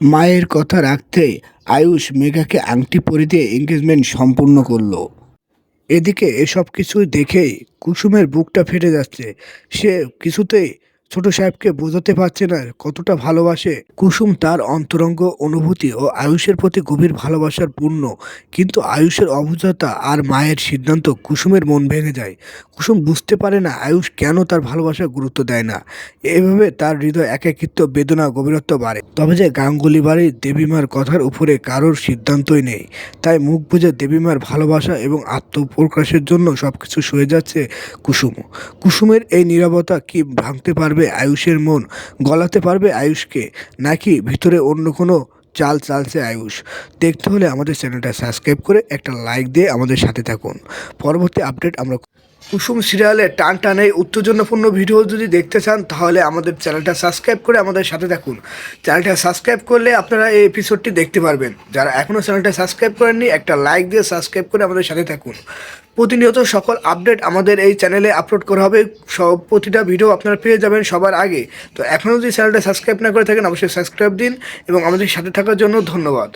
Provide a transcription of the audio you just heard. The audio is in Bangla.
মায়ের কথা রাখতে আয়ুষ মেঘাকে আংটি পরে দিয়ে এঙ্গেজমেন্ট সম্পূর্ণ করল। এদিকে এসব কিছু দেখেই কুসুমের বুকটা ফেটে যাচ্ছে। সে কিছুতেই ছোট সাহেবকে বোঝাতে পারছে না কতটা ভালোবাসে। কুসুম তার অন্তরঙ্গ অনুভূতি ও আয়ুষের প্রতি গভীর ভালোবাসার পূর্ণ। কিন্তু আয়ুষের অবুঝতা আর মায়ের সিদ্ধান্ত কুসুমের মন ভেঙে যায়। কুসুম বুঝতে পারে না আয়ুষ কেন তার ভালোবাসার গুরুত্ব দেয় না। এভাবে তার হৃদয় একাকিত্ব, বেদনা, গভীরত্ব বাড়ে। তবে যে গাঙ্গুলি বাড়ির দেবীমার কথার উপরে কারোর সিদ্ধান্তই নেই। তাই মুখ বুঝে দেবীমার ভালোবাসা এবং আত্মপ্রকাশের জন্য সব কিছু সয়ে যাচ্ছে কুসুম। কুসুমের এই নীরবতা কি ভাঙতে পারবে? আয়ুষের মন, গলাতে পারবে আয়ুষকে, নাকি ভিতরে অন্য কোনো চাল চালছে আয়ুষ? দেখতে হলে আমাদের চ্যানেলটা সাবস্ক্রাইব করে একটা লাইক দিয়ে আমাদের সাথে থাকুন। পরবর্তী আপডেট আমরা কুসুম সিরিয়ালে টান টানে উত্তেজনাপূর্ণ ভিডিও যদি দেখতে চান, তাহলে আমাদের চ্যানেলটা সাবস্ক্রাইব করে আমাদের সাথে থাকুন। চ্যানেলটা সাবস্ক্রাইব করলে আপনারা এই এপিসোডটি দেখতে পারবেন। যারা এখনও চ্যানেলটা সাবস্ক্রাইব করেননি, একটা লাইক দিয়ে সাবস্ক্রাইব করে আমাদের সাথে থাকুন। প্রতিনিয়ত সকল আপডেট আমাদের এই চ্যানেলে আপলোড করা হবে। সব প্রতিটা ভিডিও আপনারা পেয়ে যাবেন সবার আগে। তো এখনও যদি চ্যানেলটা সাবস্ক্রাইব না করে থাকেন, অবশ্যই সাবস্ক্রাইব দিন এবং আমাদের সাথে থাকার জন্য ধন্যবাদ।